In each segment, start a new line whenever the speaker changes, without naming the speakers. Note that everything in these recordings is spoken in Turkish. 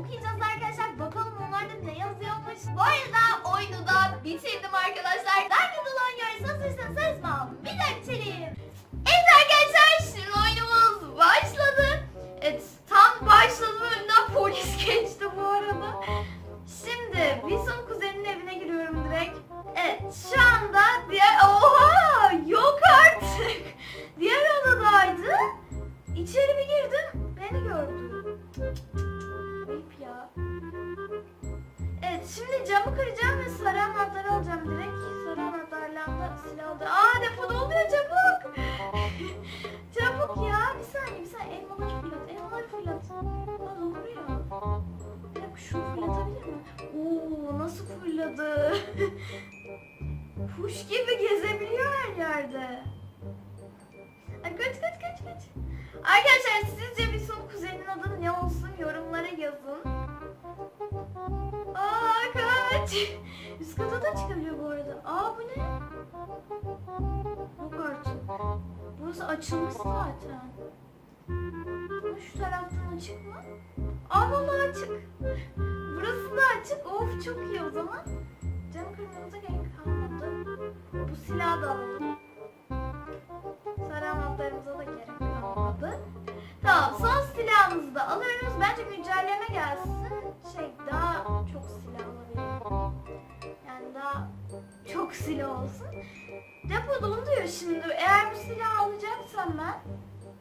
okuyacağız arkadaşlar. Bakalım onlarda ne yazıyormuş. Bu arada oyunu da bitirdim arkadaşlar. Şimdi camı kıracağım ve sarı anahtarı alacağım direkt. Sarı anahtarla da silah alacağım. Aa depoda oluyor çabuk. çabuk ya. Bir saniye bir saniye. Elmaları fırlat. Elmaları fırlat. Aa doğruyor. Bir dakika şunu fırlatabilir mi? Oo nasıl fırladı? Kuş gibi gezebiliyor her yerde. Ay kaç kaç kaç kaç. Arkadaşlar sizce bir son kuzenin adı ne olsun yorumlara yazın. Aa kaç. Üst kata da çıkabiliyor bu arada. Aa bu ne? Yok artık. Burası açılmış zaten. Ama Şu taraftan açık mı? Aa vallahi açık. Burası da açık. Of çok iyi o zaman. Cam kırmamıza gerek kalmadı. Bu silahı da alalım. Sarı anahtarımıza da gerek kalmadı. Tamam son silahımızı da alıyoruz. Bence güncelleme gelsin. Şey daha çok silah alabilirim. Yani daha çok silah olsun. Depo dolu diyor şimdi. Eğer bu silahı alacaksam ben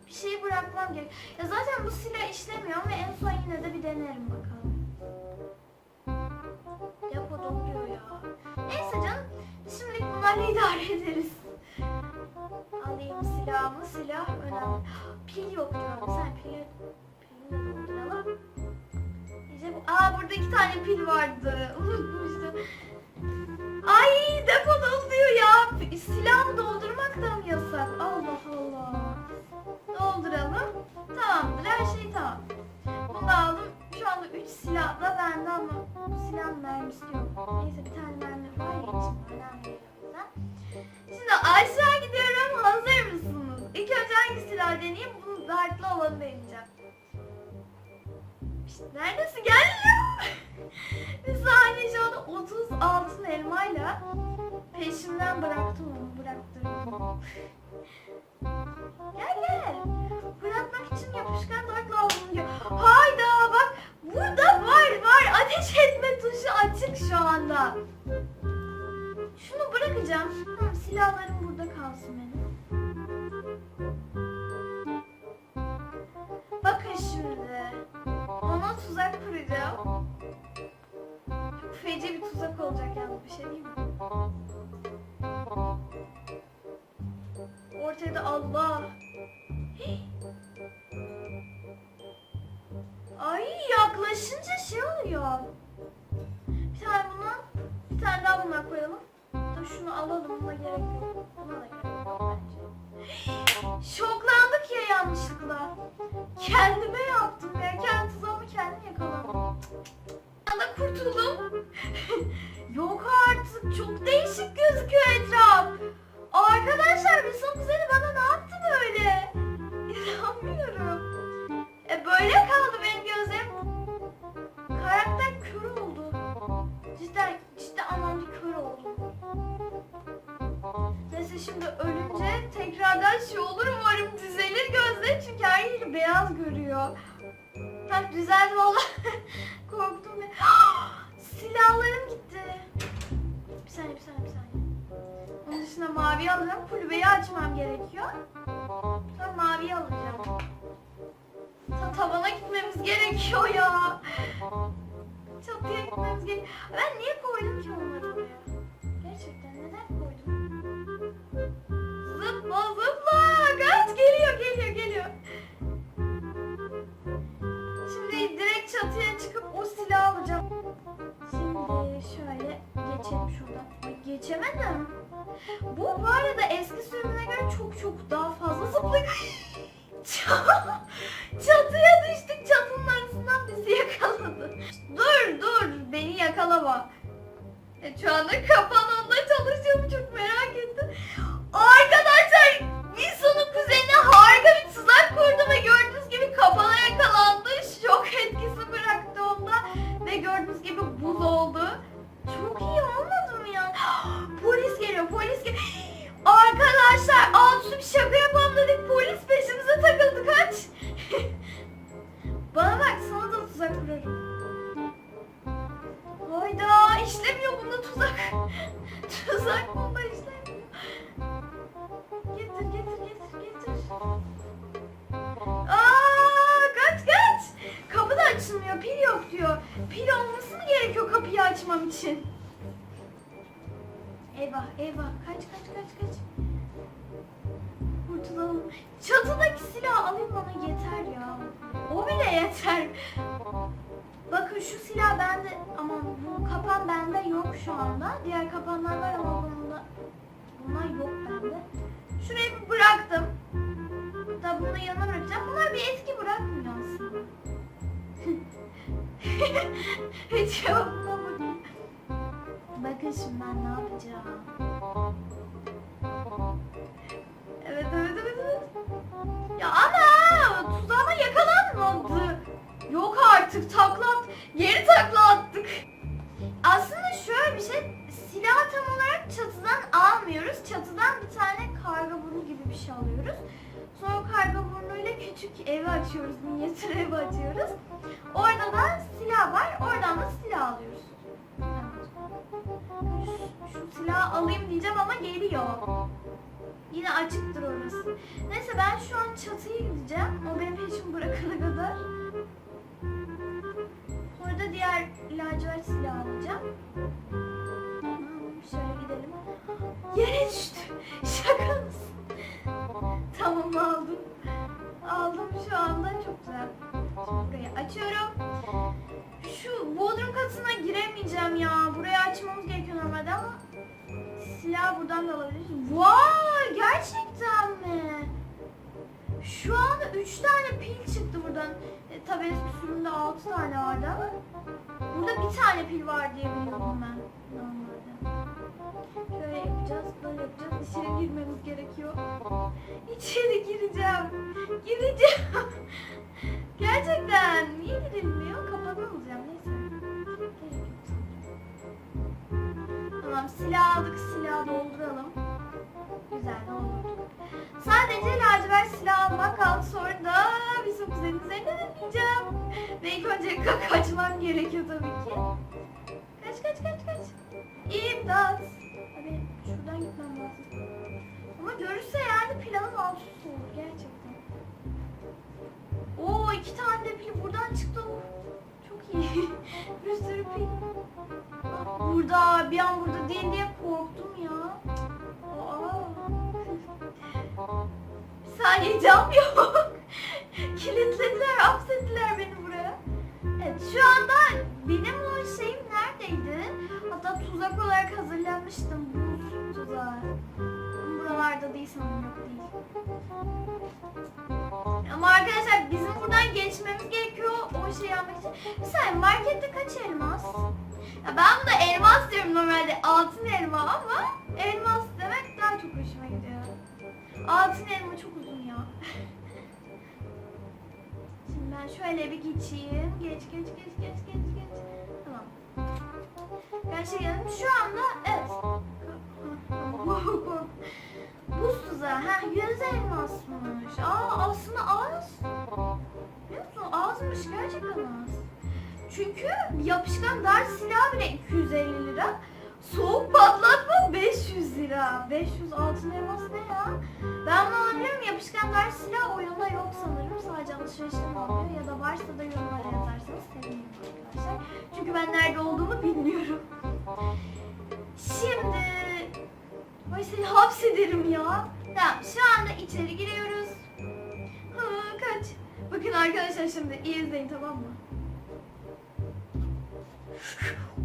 bir şeyi bırakmam gerek. Ya zaten bu silah işlemiyor ama en son yine de bir denerim bakalım. Depo dolu diyor ya. Neyse canım. Şimdilik bunlarla idare ederiz. Alayım silahımı. Silah önemli. Pil yok diyorum. Sen pili, pilini de İşte bu. Aa burada iki tane pil vardı. Unutmuştum. Ay depo dolu diyor ya. Silahımı doldurmak da mı yasak? Allah Allah. Dolduralım. Tamamdır. Her şey tamam. Bunu da aldım. Şu anda 3 silah da bende ama bu silahın mermisi yok. Neyse bir tane mermi var ya yüzden. Şimdi aşağı gidiyorum. Hazır mısınız? İlk önce hangi silah deneyeyim? Bunu dartlı olanı deneyeceğim. Neredesin? Gel ya. bir saniye şu anda 30 altın elmayla peşimden bıraktım onu. Bıraktırdım. gel gel. Bırakmak için yapışkan dart lazım diyor. Hayda bak burada var var. Ateş etme tuşu açık şu anda. Şunu bırakacağım. Tamam, silahlarım burada kalsın benim. Allah. Ay yaklaşınca şey oluyor. Bir tane buna, bir tane daha buna koyalım. Dur şunu alalım, buna gerek yok. Buna da gerek yok bence. Şoklandık ya yanlışlıkla. Kendime yaptım ya. Kendi tuzağımı kendim yakaladım. Anda kurtuldum. yok artık. Çok tekrardan şey olur umarım düzelir gözleri çünkü her yeri beyaz görüyor. Heh düzeldi valla. Korktum. Silahlarım gitti. Bir saniye bir saniye bir saniye. Onun dışında mavi alacağım. Kulübeyi açmam gerekiyor. Sonra maviyi alacağım. Ta tavana gitmemiz gerekiyor ya. Çatıya gitmemiz gerekiyor. Ben niye koydum ki onları oraya? Gerçekten neden koydum? Zıpla geliyor geliyor geliyor. Şimdi direkt çatıya çıkıp o silahı alacağım. Şimdi şöyle geçelim şuradan. Geçemedim. Bu bu arada eski sürümüne göre çok çok daha fazla zıplıyor. Çatıya düştük çatının arasından bizi yakaladı. Dur dur beni yakalama. E, şu anda kapanonda ve gördüğünüz gibi buz oldu. Çok iyi olmadı mı ya? polis geliyor, polis geliyor. Arkadaşlar alt üstü bir şaka yapalım dedik. Polis Eyvah eyvah kaç kaç kaç kaç. Kurtulalım. Çatıdaki silah alayım bana yeter ya. O bile yeter. Bakın şu silah bende ama bu kapan bende yok şu anda. Diğer kapanlar var ama bunda bunlar yok bende. Şuraya bir bıraktım. Da bunu yanına bırakacağım. Bunlar bir etki bırakmıyor aslında. Hiç yapmadım. Bakın şimdi ben ne yapacağım. Buradan da alabiliriz. Vay gerçekten mi? Şu anda 3 tane pil çıktı buradan. E, tabii eski sürümde 6 tane vardı ama burada bir tane pil var diye biliyordum ben normalde. Şöyle yapacağız, böyle yapacağız. İçeri girmemiz gerekiyor. İçeri gireceğim. Gireceğim. Gerçekten niye girilmiyor? Kapatmamız ya neyse. Tamam silah aldık silah dolduralım. Güzel doldurduk. Sadece lacivert silah almak kaldı sonra da bir sok üzerine deneyeceğim. Ve ilk önce ka- kaçmam gerekiyor tabii ki. Kaç kaç kaç kaç. İmdat. Abi şuradan gitmem lazım. Ama görürse yani planım alt üst olur gerçekten. Oo iki tane de pil buradan çıktı. Bir sürü pil. Burada bir an burada değil diye korktum ya. Aa. Bir saniye cam yok. Kilitlediler, hapsettiler beni buraya. Evet şu anda benim o şeyim neredeydi? Hatta tuzak olarak hazırlamıştım. Buz tuzağı. Buralarda değil değil. Ama arkadaşlar bizim buradan geçmemiz gerekiyor o şeyi almak için. Saniye markette kaç elmas? Ya ben buna elmas diyorum normalde altın elma ama elmas demek daha çok hoşuma gidiyor. Altın elma çok uzun ya. Şimdi ben şöyle bir geçeyim. Geç geç geç geç geç geç. Tamam. Gerçekten şu anda evet. Buz tuzağı. Ha yüz elmasmış. Aa aslında az. Biliyor musun? Azmış gerçekten az. Çünkü yapışkan dar silah bile 250 lira. Soğuk patlatma 500 lira. 500 altın elmas ne ya? Ben bunu alabilirim. Yapışkan dar silah oyunda yok sanırım. Sadece alışverişte oluyor ya da varsa da yorumlara yazarsanız sevinirim arkadaşlar. Çünkü ben nerede olduğumu bilmiyorum. Şimdi Ay seni hapsederim ya. Tamam şu anda içeri giriyoruz. Ha, kaç. Bakın arkadaşlar şimdi iyi izleyin tamam mı?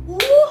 Oha!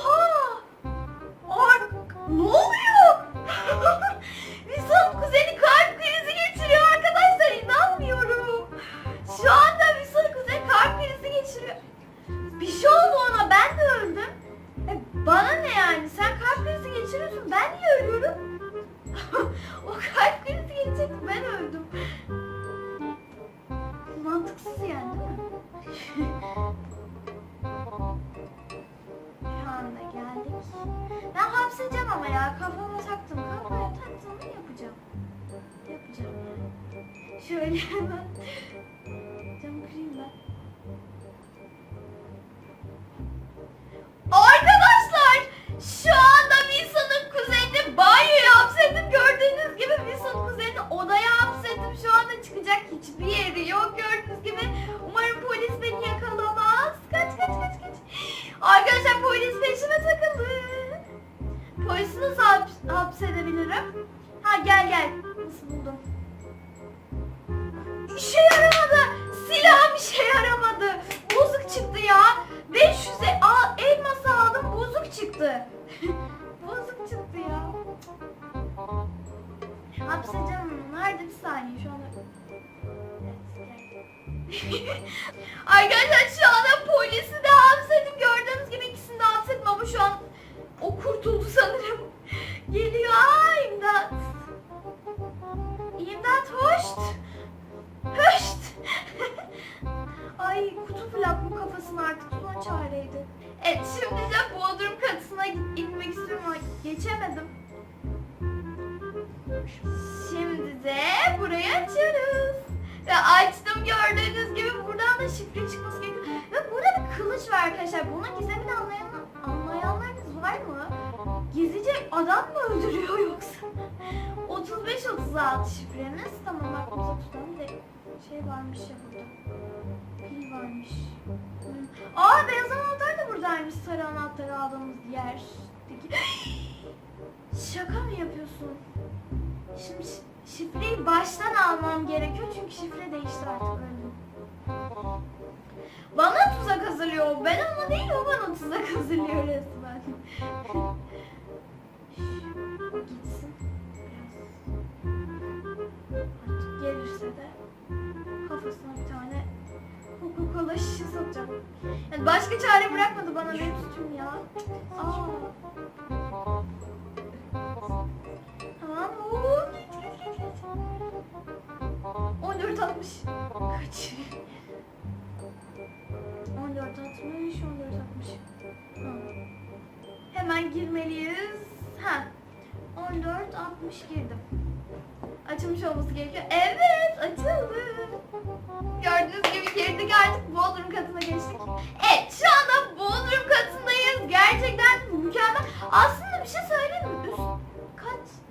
önemseyeceğim ama ya. Kafama taktım. Kafaya taktığımı yapacağım. Yapacağım. Şöyle hemen. Camı kırayım ben. Arkadaşlar şu anda Wilson'ın kuzenini banyoya hapsettim. Gördüğünüz gibi Wilson kuzenini odaya hapsettim. Şu anda çıkacak hiçbir yeri yok. Gördüğünüz gibi umarım polis beni yakalamaz. Kaç kaç kaç kaç. Arkadaşlar polis peşime takıldı. Polisi nasıl haps hapsedebilirim? Ha gel gel. Nasıl buldum? İşe yaramadı. Silahım işe yaramadı. Bozuk çıktı ya. 500'e al, elması aldım bozuk çıktı. bozuk çıktı ya. Hapse canım. Nerede bir saniye şu anda. Arkadaşlar şu anda polisi de hapsettim. Gördüğünüz gibi ikisini de hapsettim ama şu an o kurtuldu sanırım. Geliyor. Aa imdat. İmdat hoşt. 35-36 şifremiz. Tamam bize tutalım da şey varmış ya burada. Pil varmış. Hmm. Aa beyaz anahtar da buradaymış sarı anahtarı aldığımız yer. Şaka mı yapıyorsun? Şimdi şi- şifreyi baştan almam gerekiyor çünkü şifre değişti artık öyle. Bana tuzak hazırlıyor. Ben ona değil o bana tuzak hazırlıyor resmen. kafasına bir tane Coca-Cola şişesi satacağım. Yani başka çare bırakmadı bana benim suçum ya. Aa. Tamam. Oo. 14 60. Kaç? 14 60, 14 60. Hı. Hemen girmeliyiz. Ha. 14 60 girdim. Açılmış olması gerekiyor. Evet,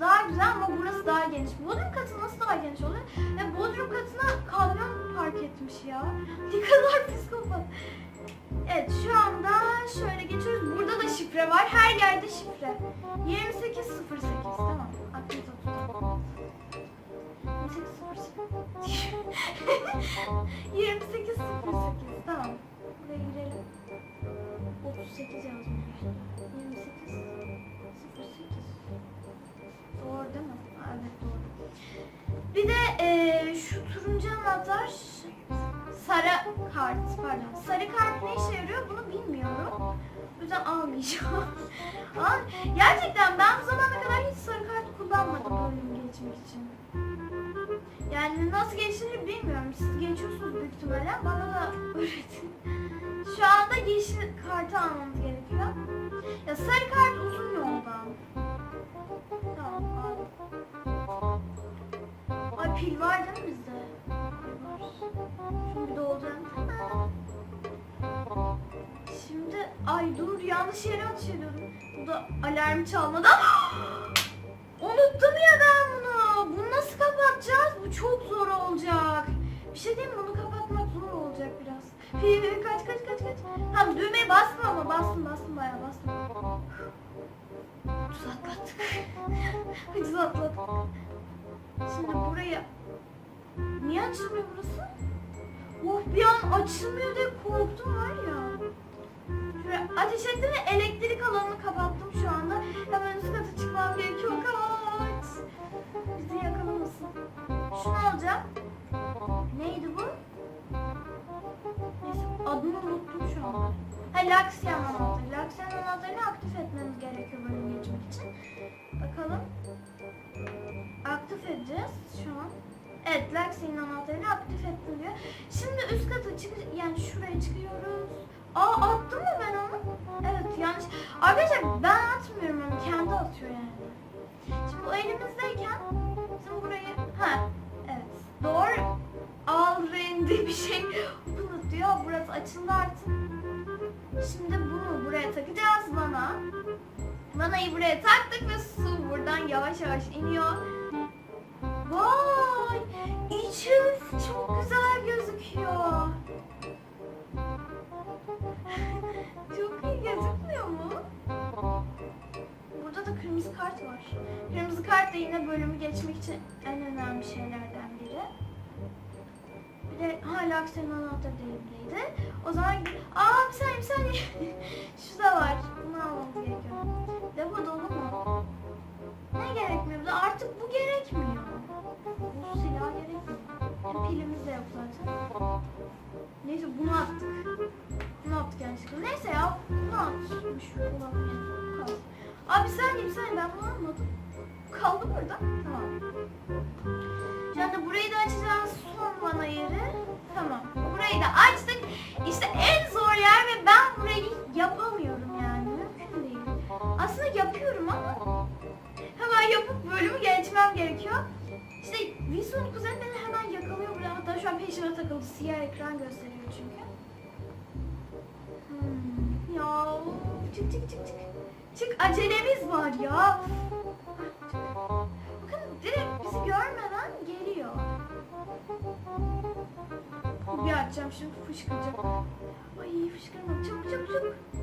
daha güzel ama burası daha geniş. Bodrum katı nasıl daha geniş oluyor? Ve Bodrum katına kamyon park etmiş ya. Ne kadar psikopat. Evet şu anda şöyle geçiyoruz. Burada da şifre var. Her yerde şifre. 2808 tamam. Aklınıza tutun. 2808 tamam. Buraya girelim. 38 yazmış. Doğru değil mi? Evet doğru. Bir de eee, şu turuncu anahtar sarı kart pardon. Sarı kart ne işe yarıyor bunu bilmiyorum. O yüzden almayacağım. Gerçekten ben bu zamana kadar hiç sarı kart kullanmadım bölüm geçmek için. Yani nasıl geçtiğini bilmiyorum. Siz geçiyorsunuz büyük ihtimalle. Bana da öğretin. Şu anda yeşil kartı almamız gerekiyor. Ya sarı kart uzun yoldan. Tamam. Ay pil var değil mi bizde? Şimdi dolacağım. Şimdi ay dur yanlış yere atış. Bu da alarm çalmadı. Unuttum ya ben bunu. Bunu nasıl kapatacağız? Bu çok zor olacak. Bir şey diyeyim mi? Bunu kapatmak zor olacak biraz. Kaç kaç kaç kaç. Tamam düğmeye bastım ama bastım bastım bayağı bastım. Ucuz atlattık. Ucuz atlattık. Şimdi buraya... Niye açılmıyor burası? Oh bir an açılmıyor diye korktum var ya. Şuraya ateş ettim ve elektrik alanını kapattım şu anda. Hemen üst kata çıkmam gerekiyor. Kaç! Bizi yakalamasın. Şunu alacağım. Neydi bu? Neyse adını unuttum şu anda. Ha Laksiyan anahtarı. Laksiyan anahtarını aktif etmemiz gerekiyor bölüm geçmek için. Bakalım. Aktif edeceğiz şu an. Evet, Laksiyan anahtarını aktif ettim diyor. Şimdi üst kata çık yani şuraya çıkıyoruz. Aa attım mı ben onu? Evet yanlış. Arkadaşlar ben atmıyorum onu kendi atıyor yani. Şimdi bu elimizdeyken şimdi burayı ha evet doğru al rendi bir şey bunu diyor burası açıldı artık. Şimdi bunu buraya takacağız bana. Vanayı buraya taktık ve su buradan yavaş yavaş iniyor. Vay! İçi çok güzel gözüküyor. çok iyi gözükmüyor mu? Burada da kırmızı kart var. Kırmızı kart da yine bölümü geçmek için en önemli biri. De hala aksiyonun anahtarı elimdeydi. O zaman aa bir saniye bir saniye. Şu da var. Bunu almamız gerekiyor. Depo dolu mu? Ne gerekmiyor? Artık bu gerekmiyor. Bu silah gerekmiyor. Ya pilimiz de yok zaten. Neyse bunu attık. Bunu attık yanlışlıkla. Neyse ya bunu atmış. Abi saniye bir saniye ben bunu almadım. Kaldı burada. Tamam. Anda burayı da açacağız. Son vana yeri. Tamam. Burayı da açtık. İşte en zor yer ve ben burayı yapamıyorum yani. Mümkün değil. Aslında yapıyorum ama hemen yapıp bölümü geçmem gerekiyor. İşte Wilson kuzen beni hemen yakalıyor buraya. Hatta şu an peşime takıldı. Siyah ekran gösteriyor çünkü. Hmm, ya çık çık çık çık. Çık acelemiz var ya. Açacağım şimdi fışkıracak. Ay fışkırma çabuk çabuk çabuk.